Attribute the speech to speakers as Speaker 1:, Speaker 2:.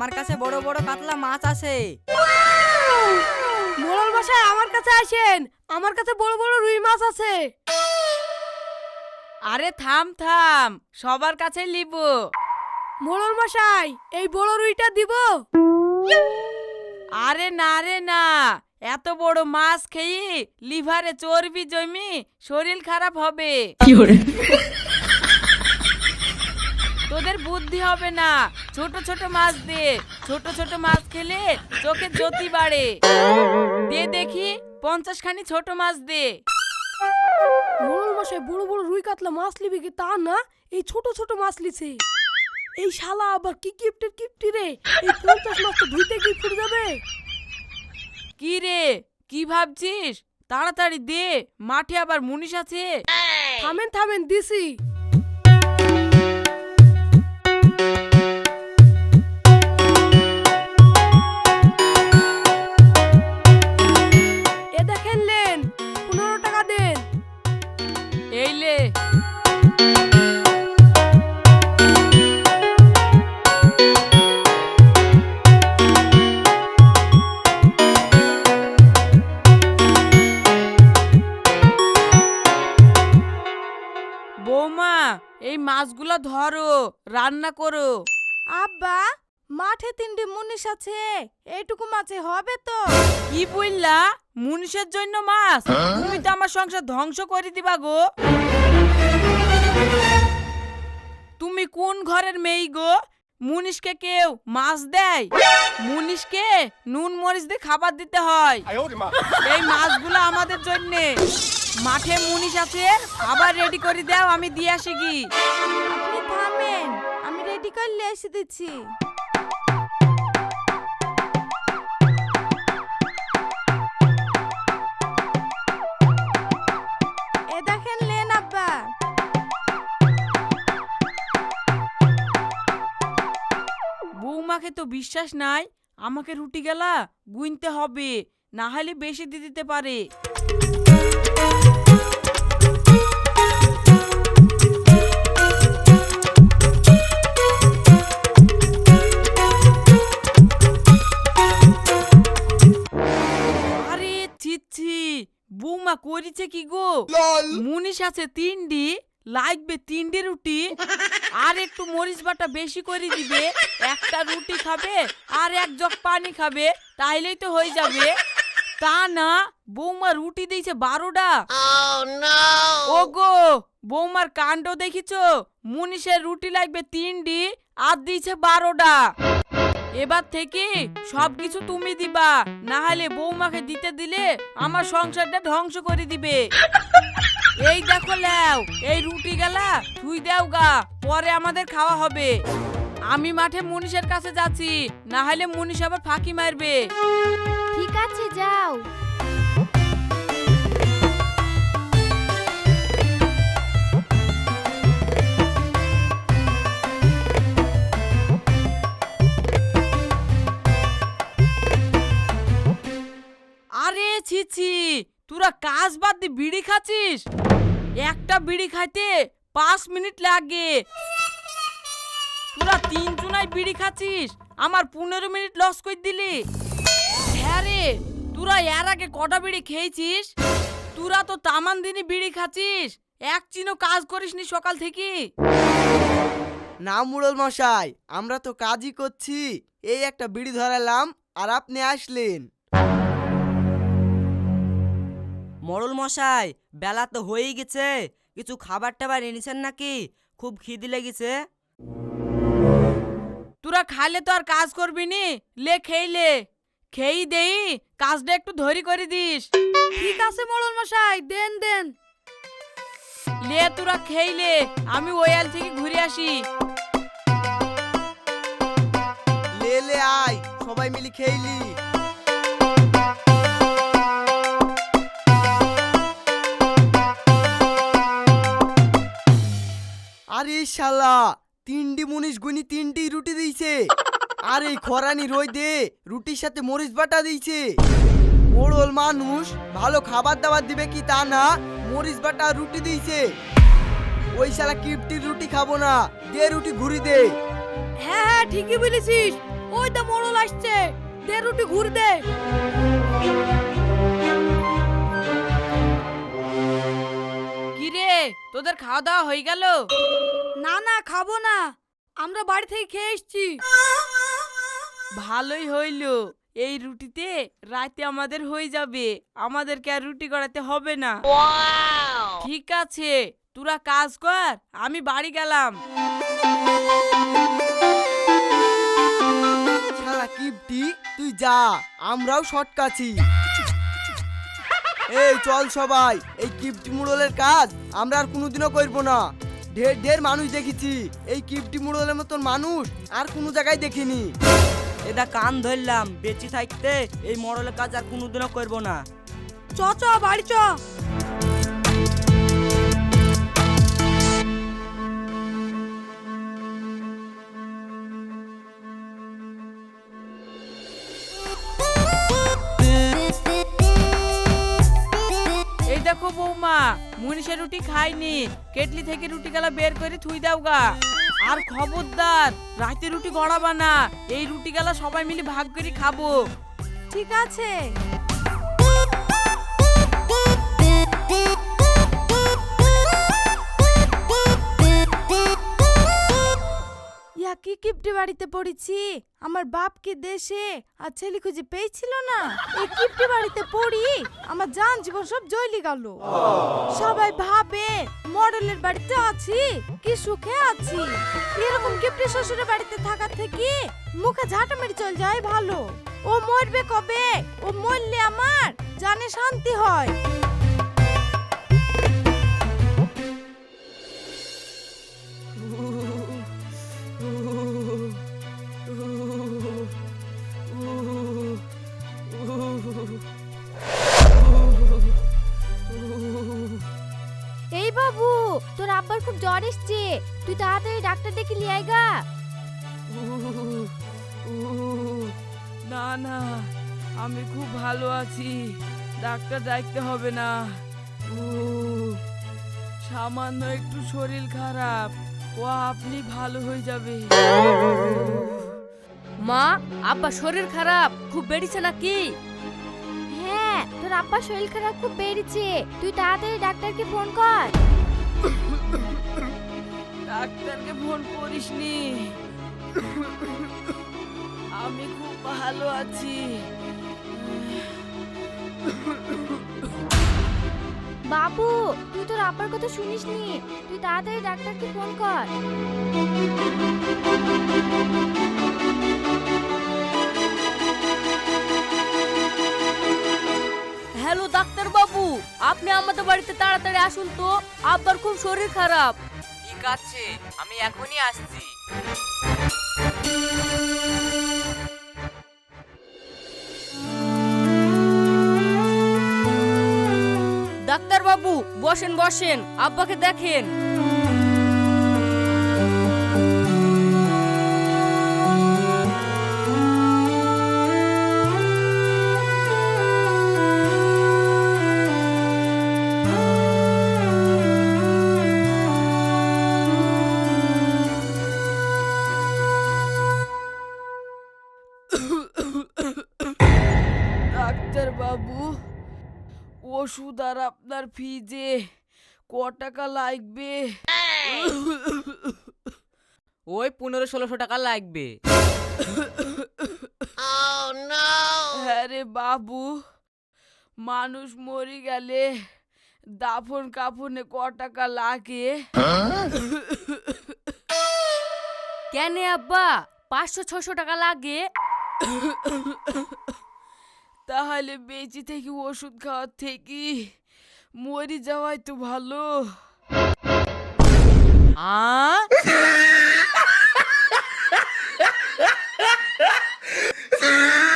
Speaker 1: আমার কাছে বড় বড় কাতলা মাছ আছে
Speaker 2: মোড়ল মশাই আমার কাছে আসেন। আমার কাছে বড় বড় রুই মাছ আছে।
Speaker 3: আরে থাম থাম সবার কাছে লিব।
Speaker 2: মোড়ল মশাই এই বড় রুইটা দিব?
Speaker 3: আরে না রে না এত বড় মাছ খেয়ে লিভারে চর্বি জমি শরীর খারাপ হবে। তোদের বুদ্ধি হবে না। ছোট ছোট মাছ দে। ছোট ছোট মাছ খেলে চোখের জ্যোতি বাড়ে। দে দেখি পঞ্চাশ খানি ছোট মাছ দে।
Speaker 2: মোড়ল মশাই বড় বড় রুই কাতলা মাছ লিবে কি তা না? এই ছোট ছোট মাছ লিছে এই শালা আবার কি কিপ্টের কিপ্টি রে? এই পঞ্চাশ মাছ তো ধুইতে কি ফুটে যাবে।
Speaker 3: কি রে? কি ভাবছিস? তাড়াতাড়ি দে মাঠে আবার মুনিশ আছে।
Speaker 2: থামেন থামেন দিছি।
Speaker 3: বৌমা এই মাছগুলো ধরো রান্না করো।
Speaker 2: আব্বা মাঠে তিনটে মুনিশ আছে এইটুকু মাছে হবে তো?
Speaker 3: কি বললা? মুনিশের জন্য মাছ? তুমি তো আমার সংসার ধ্বংস করে দিবা গো। তুমি কোন ঘরের মেয়ে গো? মুনিশকে কেউ মাছ দেয়? মুনিশকে নুন মরিচ দিয়ে খাবার দিতে হয়। এই মাছগুলো আমাদের জন্য। মাঠে মুনিশ আছে আবার রেডি করে দাও আমি দিয়ে আসি কি?
Speaker 2: আপনি থামেন আমি রেডি করলে এসে দিচ্ছি। এ দেখেন লেন আব্বা।
Speaker 3: বৌমাকে তো বিশ্বাস নাই আমাকে রুটি গেলা গুনতে হবে না হলে বেশি দিয়ে দিতে পারে। বৌমা করেছে কি গো? মুনিশ আছে তিনডি লাগবে তিনডে রুটি আর একটু মরিচ বাটা বেশি করে দিবে একটা রুটি খাবে আর এক জগ পানি খাবে তাইলেই তো হয়ে যাবে। তা না বৌমা রুটি দিয়েছে বারোটা। ও গো বৌমার কাণ্ড দেখিছো? মুনিশের রুটি লাগবে তিনডি আর দিয়েছে বারোটা। এবার থেকে সবকিছু তুমি দিবা না হলে বৌমাকে দিতে দিলে আমার সংসারটা ধ্বংস করে দিবে। এই দেখো ল্যাও, এই রুটি গেলা তুই দেও গা, পরে আমাদের খাওয়া হবে। আমি মাঠে মুনিশের কাছে যাচ্ছি না হলে মুনিশ আবার ফাঁকি মারবে।
Speaker 2: ঠিক আছে, যাও।
Speaker 3: ছি ছি, তোরা কাজ বাদ দিয়ে বিড়ি খাচ্ছিস? একটা বিড়ি খাইতে পাঁচ মিনিট লাগে। তোরা তিন চুনায় বিড়ি খাচ্ছিস, আমার পনেরো মিনিট লস করে দিলি। হ্যাঁ রে, তোরা এর আগে কটা বিড়ি খেয়েছিস? তোরা তো তামান দিনই বিড়ি খাচ্ছিস, এক চিনো কাজ করিসনি সকাল থেকে।
Speaker 4: না মুরল মশাই, আমরা তো কাজই করছি, এই একটা বিড়ি ধরালাম আর আপনি আসলেন।
Speaker 1: মরল মশাই বেলা তো হয়েই গেছে। কিছু খাবার টাবার এনেছেন নাকি? খুব খিদি লেগেছে।
Speaker 3: তোরা খাইলে তো আর কাজ করবি নি? লে খেইলে খেই দেই কাজটা একটু ধরি করে দিস।
Speaker 2: ঠিক আছে মোড়ল মশাই দেন দেন।
Speaker 3: লে তোরা খেইলে আমি ওয়াল থেকে ঘুরে আসি।
Speaker 4: লে লে আয় সবাই মিলে খেইলি আরে শালা তিনটি মুনিশ গুনি তিনটি রুটি দিয়েছে। আর এই খরানি রই দে, রুটির সাথে মরিচ বাটা দিয়েছে। মোড়ল মানুষ, ভালো খাবার দাবার দিবে কি তা না, মরিচ বাটা রুটি দিয়েছে। ওই শালা কিপটির রুটি খাব না, দে রুটি ঘুরি দে।
Speaker 2: হ্যাঁ হ্যাঁ ঠিকই বলেছিস। ওই তো মোড়ল আসছে, দে রুটি ঘুর দে।
Speaker 3: তোদের খাওয়া দাওয়া হয়ে গেল?
Speaker 2: না না খাব না। আমরা বাড়ি থেকে খেয়ে এসেছি।
Speaker 3: ভালোই হইল। এই রুটিতে রাতে আমাদের হয়ে যাবে। আমাদেরকে আর রুটি করাতে হবে না। ঠিক আছে তোরা কাজ কর আমি বাড়ি গেলাম।
Speaker 4: শালা কিপটি তুই যা আমরাও শটকাছি এই চল সবাই এই কিপটি মুড়লের কাজ আমরা আর কোনোদিনও করব না। ঢের ঢের মানুষ দেখেছি। এই কিপটি মুড়লের মতন মানুষ আর কোনো জায়গায় দেখিনি।
Speaker 1: এটা কান ধরলাম বেঁচে থাকতে এই মরলের কাজ আর কোনোদিনও করব না।
Speaker 2: চ চ বাড়ি চ।
Speaker 3: দেখো বৌমা মুনিষের রুটি খাইনি। কেটলি থেকে রুটি গালা বের করে থুই দাও গা। আর খবরদার রাতে রুটি গড়াবা না, এই রুটি গালা সবাই মিলে ভাগ করে খাব।
Speaker 2: ঠিক আছে। ইয়া কি কিপটি বাড়িতে পড়েছি? আমার বাপ কি দেশে? আর ছেলে খুঁজে পেয়েছিল না? এই কিপটি বাড়িতে পড়ি? আমার জান জীবন সব জয়লি গেল। সবাই ভাবে, মডেলের বাড়িতে আছি, কি সুখে আছি। এরকম কিপটি শ্বশুরের বাড়িতে থাকার থেকে মুখে ঝাঁটা মেরে চল যায় ভালো। ও মরবে কবে? ও মরলে আমার জানে শান্তি হয়।
Speaker 5: আব্বার খুব জ্বর এসছে। তুই তাড়াতাড়ি ডাক্তার ডেকে নিয়ে আয় গা।
Speaker 3: না না আমি খুব ভালো আছি। ডাক্তার দেখতে হবে না। সামান্য একটু শরীর খারাপ। ও আপনি ভালো হয়ে যাবে।
Speaker 6: মা আব্বা শরীর খারাপ খুব বেড়েছে নাকি?
Speaker 5: হ্যাঁ তোর আব্বার শরীর খারাপ খুব বেড়েছে। তুই তাড়াতাড়ি ডাক্তারকে ফোন কর।
Speaker 3: ডাক্তারকে ফোন করিসনি। আমি খুব ভালো আছি।
Speaker 5: বাবু তুই তোর আব্বার কথা শুনিসনি? তুই তাড়াতাড়ি ডাক্তারকে ফোন কর।
Speaker 6: হ্যালো ডাক্তার আপনি আমাদের বাড়িতে তাড়াতাড়ি আসুন তো। আব্বার খুব শরীর খারাপ।
Speaker 3: ঠিক আছে আমি এখনই আসছি।
Speaker 6: ডাক্তার বাবু বসেন বসেন। আব্বাকে দেখেন।
Speaker 3: ওষুধ আর আপনার ফিজে ক টাকা লাগবে?
Speaker 1: ওই পনেরো ষোলোশো টাকা লাগবে।
Speaker 3: হ্যাঁ রে বাবু মানুষ মরে গেলে দাফন কাফনে ক টাকা লাগে?
Speaker 6: কেন আব্বা পাঁচশো ছশো টাকা লাগে?
Speaker 3: তাহলে বেঁচে থেকে ওষুধ খাওয়ার থেকে মরে যাওয়াই তো ভালো।
Speaker 1: আ?